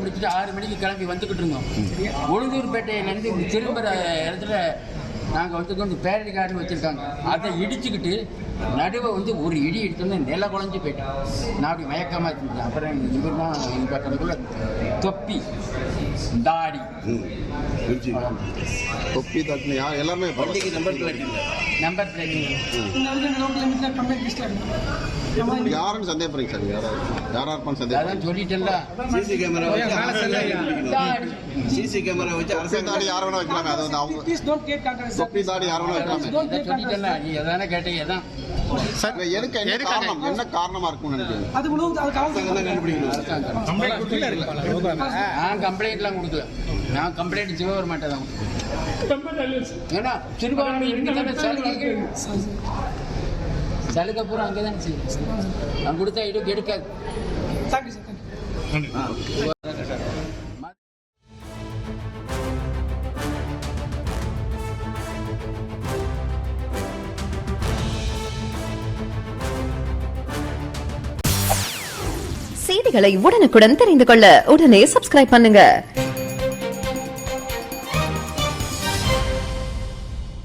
முடிச்சுட்டு ஆறு மணிக்கு கிளம்பி வந்துக்கிட்டு இருந்தோம். உளுந்தூர்பேட்டையிலேருந்து திரும்புகிற இடத்துல நாங்கள் வந்து கொண்டு பேரடி கார்டு வச்சுருக்காங்க. அதை இடிச்சுக்கிட்டு நடுவை வந்து ஒரு இடி இடிச்சோன்னு நில குழஞ்சி போயிட்டேன் நான் அப்படி மயக்கமாக இருந்தேன். அப்புறம் இவர் தான் எங்கள் பக்கத்துக்குள்ள தொப்பி தாடி. தொப்பி தட்டின வண்டிக்கு நம்பர் பிளேட் நம்பர் பிளேட் லிமிட்ல கம்ப்ளைண்ட் லிஸ்ட்ல இருக்கு யாருன்னு சந்தேகப்படுறீங்க சார்? யாரா யாரா இருப்பான்னு சந்தேகம் சொல்லிட்டேன்ல. சிசி கேமரா வச்சு சிசி கேமரா வச்சு அரசாங்கம் தாடி யார் வேணா வைக்கலாங்க அது வந்து அவங்க ப்ளீஸ் டோன்ட் கிரியேட் கான்ட்ராக்ட் தொப்பி தாடி யார் வேணா வைக்கலாமே. சொல்லிட்டேன்ல? நீ எதானே கேட்டீங்க எதான்? இல்ல, எதுக்கு என்ன காரணம்? என்ன காரணமா இருக்கும்னு நினைக்கிறீங்க? அது முழு அது காவல் தான் கண்டுபிடிக்கணும். அரசாங்கம். நான் கம்ப்ளைண்ட்லாம் கொடுக்கல. நான் கம்ப்ளைண்ட் சிவபெருமாட்டை தான் ஏன்னா சிறுபான்மை இங்கே தானே சலுகை பூரா அங்கே தானே செய்யும். நான் கொடுத்தா இடம் எடுக்காது தேங்க்யூ சார் தேங்க்யூ செய்திகளை உடனுக்குடன் தெரிந்து கொள்ள உடனே சப்ஸ்கிரைப் பண்ணுங்க.